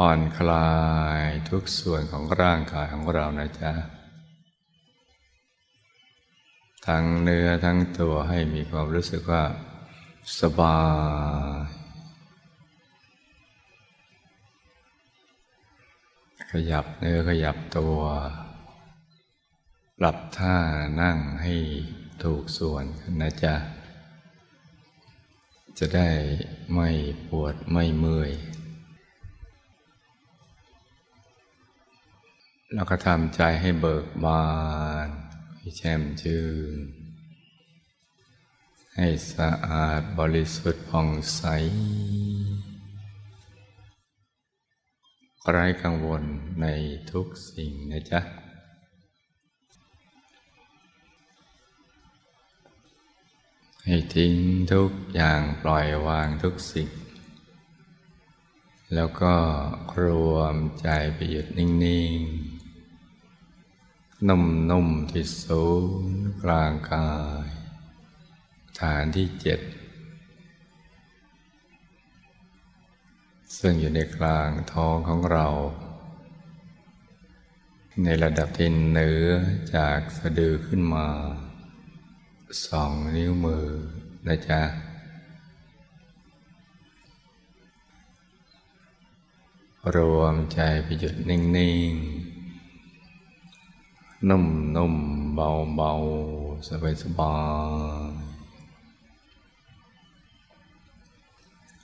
ผ่อนคลายทุกส่วนของร่างกายของเรานะจ๊ะ ทั้งเนื้อทั้งตัวให้มีความรู้สึกว่า สบาย ขยับเนื้อขยับตัว ปรับท่านั่งให้ถูกส่วนนะจ๊ะ จะได้ไม่ปวดไม่เมื่อย แล้วก็ทำใจให้เบิกบานให้แช่มชื่น ให้สะอาดบริสุทธิ์ผ่องใสไร้กังวลในทุกสิ่งนะจ๊ะ ให้ทิ้งทุกอย่างปล่อยวางทุกสิ่ง แล้วก็รวมใจไปหยุดนิ่ง ๆ นุ่มๆที่ศูนย์กลางกาย ฐานที่เจ็ด ซึ่งอยู่ในกลางท้องของเรา ในระดับที่เหนือจากสะดือขึ้นมาสองนิ้วมือนะจ๊ะรวมใจไปหยุดนิ่ง ๆ นุ่มๆเบาๆสบายๆ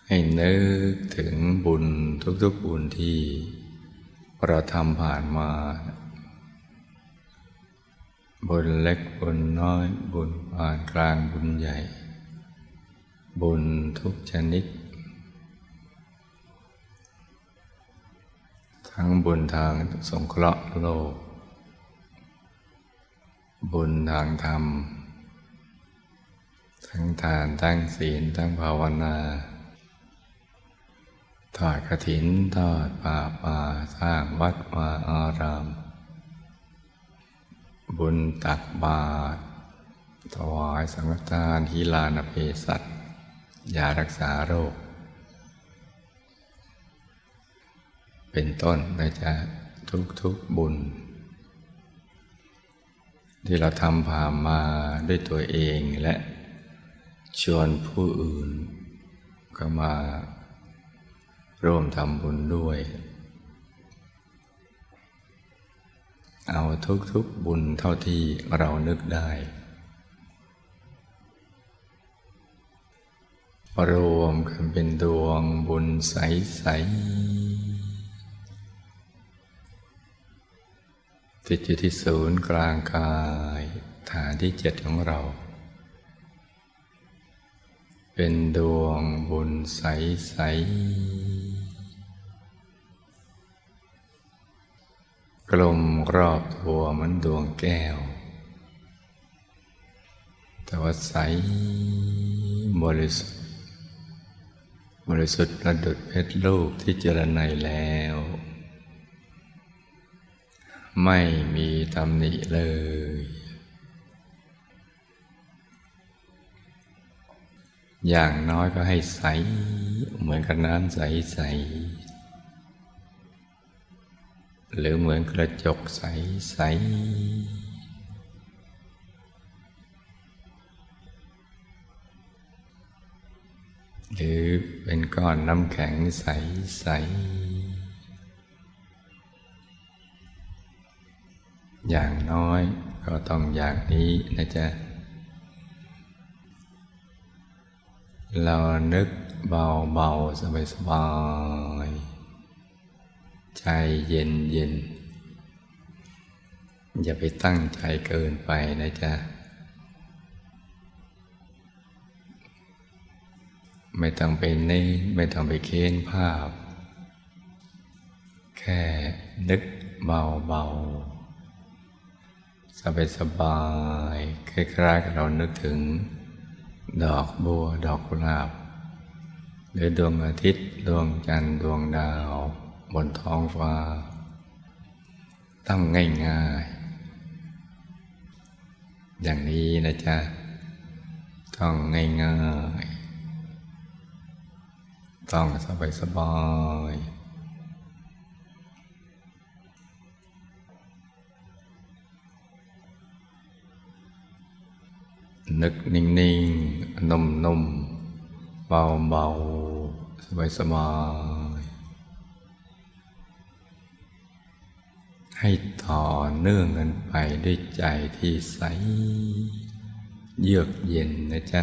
ให้นึกถึงบุญทุกๆบุญที่เราทำผ่านมาบุญเล็กบุญน้อยบุญปานกลางบุญใหญ่ บุญทุกชนิด ทั้งบุญทางสงเคราะห์โลก บุญทางธรรม ทั้งทานทั้งศีลทั้งภาวนาทอดกระถินทอดป่าป่าสร้างวัดวาอาราม บุญตักบาตรถวายสังฆทานทีลานเพสัตยารักษาโรค เป็นต้นนะจ๊ะทุกทุกๆบุญ ที่เราทำผ่านมาด้วยตัวเองและชวนผู้อื่น ก็มาร่วมทำบุญด้วย เอาทุกๆบุญเท่าที่เรานึกได้รวมกันเป็นดวงบุญใสๆ ติดอยู่ที่ศูนย์กลางกายฐานที่เจ็ดของเรา เป็นดวงบุญใสๆกลมรอบตัวเหมือนดวงแก้ว แต่ว่าใสบริสุทธิ์บริสุทธิ์ประดุดเพชรลูกที่เจรไนแล้ว ไม่มีตำหนิเลย อย่างน้อยก็ให้ใส เหมือนกับน้ำใสๆหรือเหมือนกระจกใสๆหรือเป็นก้อนน้ำแข็งใสๆ อย่างน้อยก็ต้องอย่างนี้นะจ๊ะ เรานึกเบาๆ สบายๆ ใจเย็นเย็น อย่าไปตั้งใจเกินไปนะจ๊ะ ไม่ต้องไปเน้นไม่ต้องไปเค้นภาพ แค่นึกเบาๆ สบายสบายๆคล้ายๆกับเรานึกถึง ดอกบัว ดอกกุหลาบ หรือดวงอาทิตย์ ดวงจันทร์ ดวงดาว บนท้องฟ้าต้องง่ายๆ อย่างนี้นะจ๊ะต้องง่ายๆ ต้องสบายสบาย นึกนิ่งๆ นุ่มๆ เบาๆ สบายๆ ให้ต่อเนื่องกันไปด้วยใจที่ใส เยือกเย็นนะจ๊ะ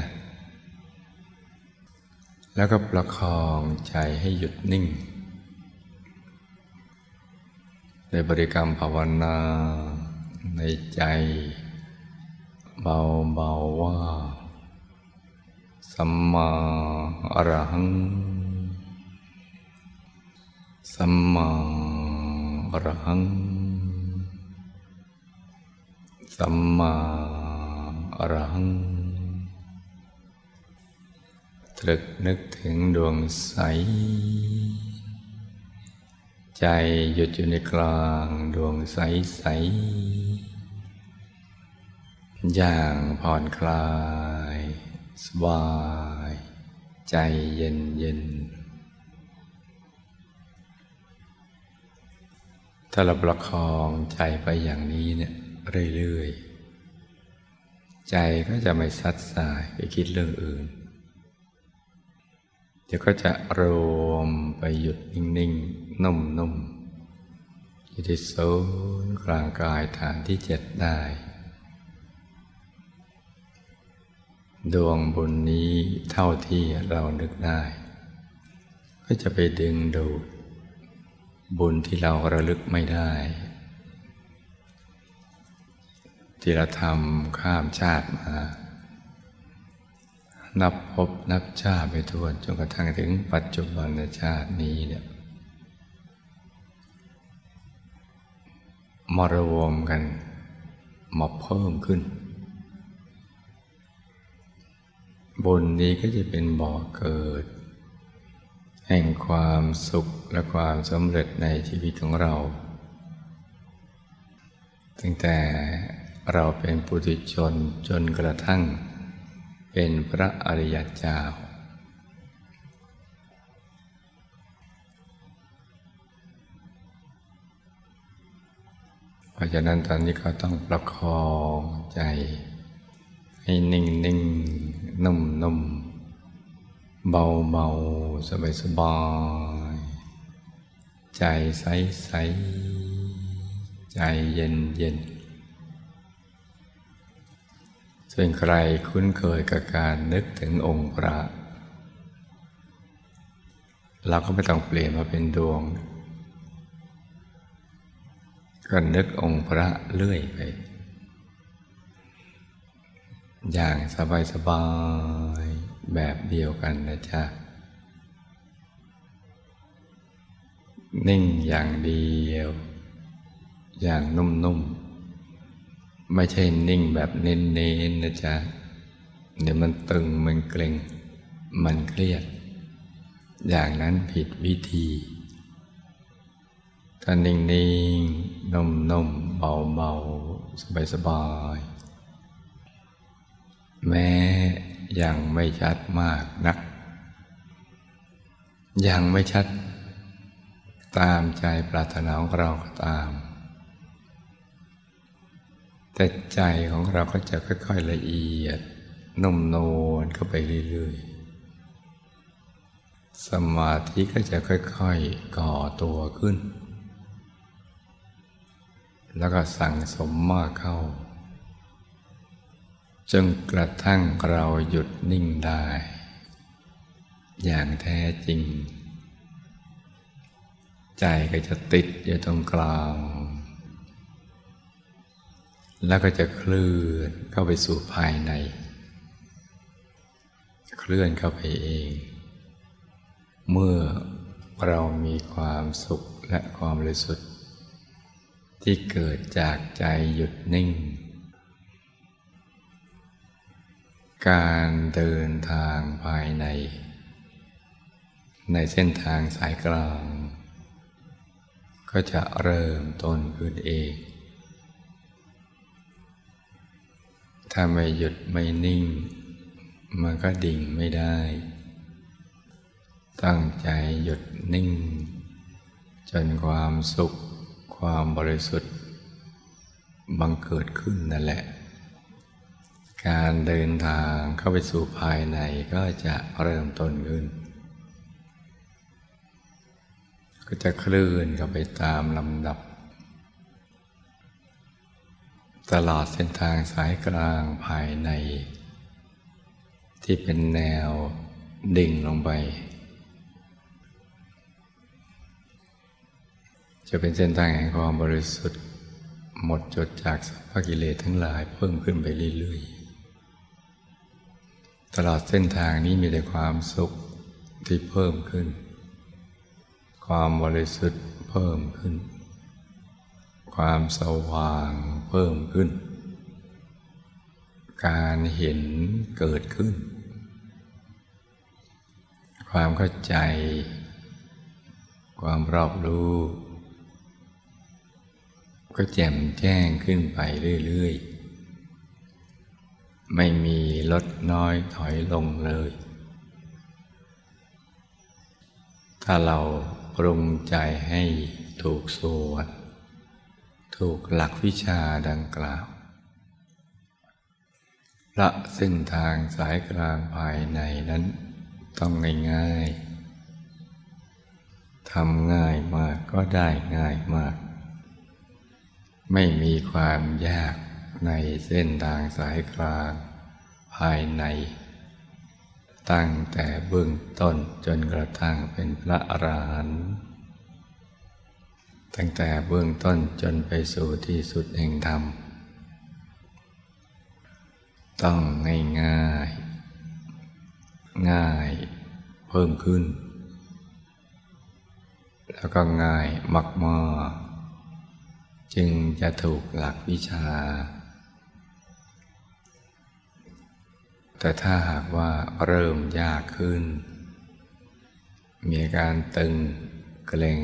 แล้วก็ประคองใจให้หยุดนิ่ง ในบริกรรมภาวนาในใจ เบาเบาว่า สัมมาอรหัง สัมมาอรหัง สัมมาอรหัง ตรึกนึกถึงดวงใส ใจหยุดอยู่ในกลางดวงใสใส อย่างผ่อนคลาย สบาย ใจเย็นเย็นถ้าเราประคองใจไปอย่างนี้เนี่ยเรื่อยๆ ใจก็จะไม่ซัดสายไปคิดเรื่องอื่น เดี๋ยวก็จะรวมไปหยุดนิ่งๆ นุ่มๆอยู่ที่ศูนย์กลางกายฐานที่เจ็ดได้ ดวงบุญนี้เท่าที่เรานึกได้ ก็จะไปดึงดูด บุญที่เราระลึกไม่ได้ ที่เราทำข้ามชาติมา นับพบนับชาติไปทั่วจนกระทั่งถึงปัจจุบันชาตินี้เนี่ยมารวมกันมาเพิ่มขึ้น บุญนี้ก็จะเป็นบ่อเกิด แห่งความสุขและความสำเร็จในชีวิตของเรา ตั้งแต่เราเป็นปุถุชนจนกระทั่ง เป็นพระอริยเจ้าเพราะฉะนั้นตอนนี้ก็ต้องประคองใจให้นิ่งนิ่ง นุ่มนุ่มเบาเบาสบายสบาย ใจใสใสใจเย็นเย็นส่วนใครคุ้นเคยกับการนึกถึงองค์พระ เราก็ไม่ต้องเปลี่ยนมาเป็นดวงก็นึกองค์พระเรื่อยไป อย่างสบายๆแบบเดียวกันนะจ๊ะ นิ่งอย่างเดียว อย่างนุ่มๆ ไม่ใช่นิ่งแบบเน้นๆนะจ๊ะ เดี๋ยวมันตึงมันเกร็ง มันเครียด อย่างนั้นผิดวิธีถ้านิ่งๆนุ่มๆเบาๆสบายๆ แม้ยังไม่ชัดมากนัก ยังไม่ชัด ตามใจปรารถนาของเราก็ตาม แต่ใจของเราก็จะค่อยๆละเอียด นุ่มนวลเข้าไปเรื่อยๆ สมาธิก็จะค่อยๆก่อตัวขึ้น แล้วก็สั่งสมมากเข้า จนกระทั่งเราหยุดนิ่งได้ อย่างแท้จริง ใจก็จะติดอยู่ตรงกลาง แล้วก็จะเคลื่อนเข้าไปสู่ภายใน เคลื่อนเข้าไปเอง เมื่อเรามีความสุขและความบริสุทธิ์ที่เกิดจากใจหยุดนิ่ง การเดินทางภายใน ในเส้นทางสายกลาง ก็จะเริ่มต้นขึ้นเอง ถ้าไม่หยุดไม่นิ่ง มันก็ดิ่งไม่ได้ ตั้งใจหยุดนิ่ง จนความสุขความบริสุทธิ์บังเกิดขึ้นนั่นแหละ การเดินทางเข้าไปสู่ภายในก็จะเริ่มต้นขึ้น ก็จะเคลื่อนเข้าไปตามลำดับ ตลอดเส้นทางสายกลางภายใน ที่เป็นแนวดิ่งลงไป จะเป็นเส้นทางแห่งความบริสุทธิ์หมดจดจากสัพพกิเลสทั้งหลายเพิ่มขึ้นไปเรื่อยๆ ตลอดเส้นทางนี้มีแต่ความสุขที่เพิ่มขึ้น ความบริสุทธิ์เพิ่มขึ้น ความสว่างเพิ่มขึ้น การเห็นเกิดขึ้น ความเข้าใจ ความรอบรู้ ก็แจ่มแจ้งขึ้นไปเรื่อย ๆ ไม่มีลดน้อยถอยลงเลย ถ้าเราปรุงใจให้ถูกส่วน ถูกหลักวิชาดังกล่าวละเส้นทางสายกลางภายในนั้นต้องง่ายๆทำง่ายมากก็ได้ง่ายมาก ไม่มีความยาก ในเส้นทางสายกลางภายใน ตั้งแต่เบื้องต้นจนกระทั่งเป็นพระอรหันต์ตั้งแต่เบื้องต้นจนไปสู่ที่สุดแห่งธรรม ต้องง่ายง่าย ง่ายเพิ่มขึ้น แล้วก็ง่ายมากๆจึงจะถูกหลักวิชา แต่ถ้าหากว่าเริ่มยากขึ้น มีอาการตึงเกร็ง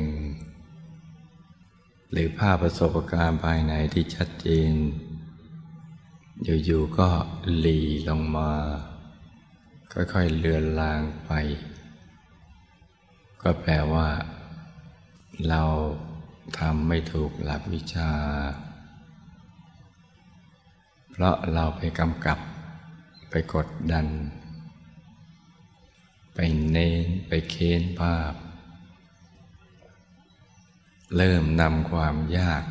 หรือภาพประสบการณ์ภายในที่ชัดเจน อยู่ๆก็หลีลงมา ค่อยๆเลือนลางไป ก็แปลว่า เราทำไม่ถูกหลักวิชา เพราะเราไปกำกับ กดดัน ไปเน้นไปเค้นภาพ เริ่มนำความยาก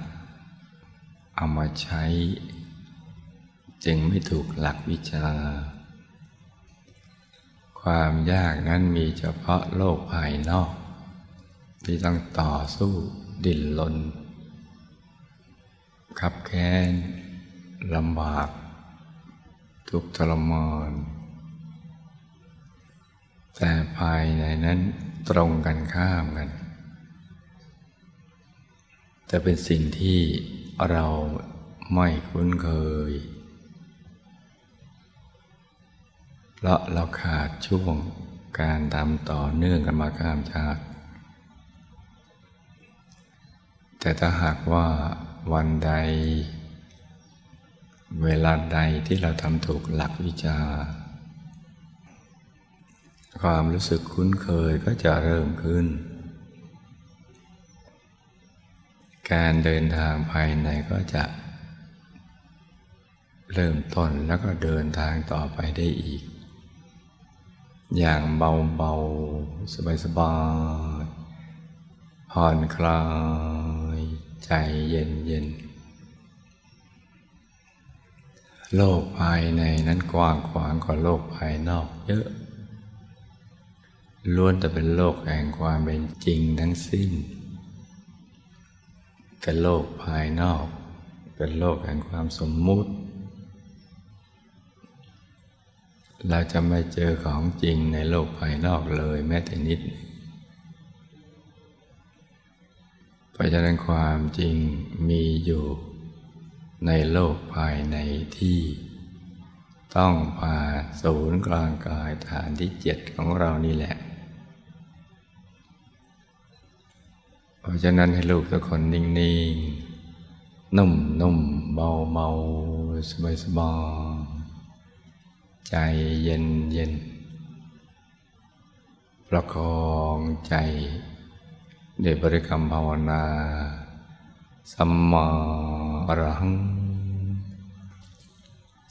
เอามาใช้ จึงไม่ถูกหลักวิชา ความยากนั้นมีเฉพาะโลกภายนอก ที่ต้องต่อสู้ดิ้นรนขับแค้นลำบาก ทุกทรมานแต่ภายในนั้นตรงกันข้ามกัน แต่เป็นสิ่งที่เราไม่คุ้นเคย เพราะเราขาดช่วงการทำต่อเนื่องกันมาข้ามชาติ แต่ถ้าหากว่าวันใด เวลาใดที่เราทำถูกหลักวิชา ความรู้สึกคุ้นเคยก็จะเริ่มขึ้น การเดินทางภายในก็จะ เริ่มต้นแล้วก็เดินทางต่อไปได้อีก อย่างเบาๆ สบายๆผ่อนคลาย ใจเย็นๆ โลกภายในนั้นกว้างขวางกว่าโลกภายนอกเยอะ ล้วนแต่เป็นโลกแห่งความเป็นจริงทั้งสิ้น แต่โลกภายนอก เป็นโลกแห่งความสมมุติ เราจะไม่เจอของจริงในโลกภายนอกเลยแม้แต่นิดเพราะฉะนั้นความจริงมีอยู่ ในโลกภายในที่ ต้องผ่าศูนย์กลางกายฐานที่เจ็ดของเรานี่แหละ เพราะฉะนั้นให้ลูกทุกคนนิ่ง ๆ นุ่มนุ่มเบาเบาสบายสบาใจเย็นเย็นประคองใจด้วยบริกรรมภาวนา สัมมาอรหัง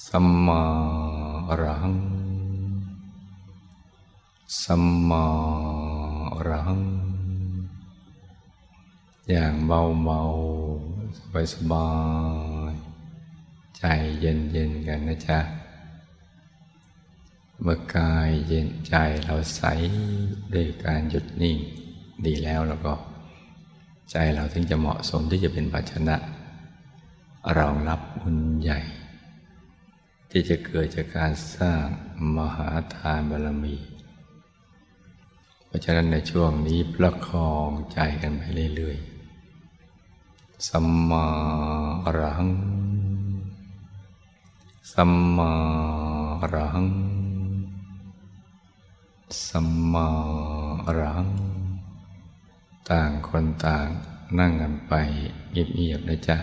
สัมมาอรหัง สัมมาอรหัง อย่างเบาเบาสบายสบายๆใจเย็นเย็นๆกันนะจ๊ะ เมื่อกายเย็นใจเราใสด้วยการหยุดนิ่ง ดีแล้วแล้วก็ ใจเราถึงจะเหมาะสมที่จะเป็นภาชนะรองรับบุญใหญ่ ที่จะเกิดจากการสร้างมหาทานบารมี เพราะฉะนั้นในช่วงนี้ประคองใจกันไปเรื่อยๆ สัมมาอรหัง สัมมาอรหัง สัมมาอรหัง ต่างคนต่างนั่งกันไปเงียบๆนะจ๊ะ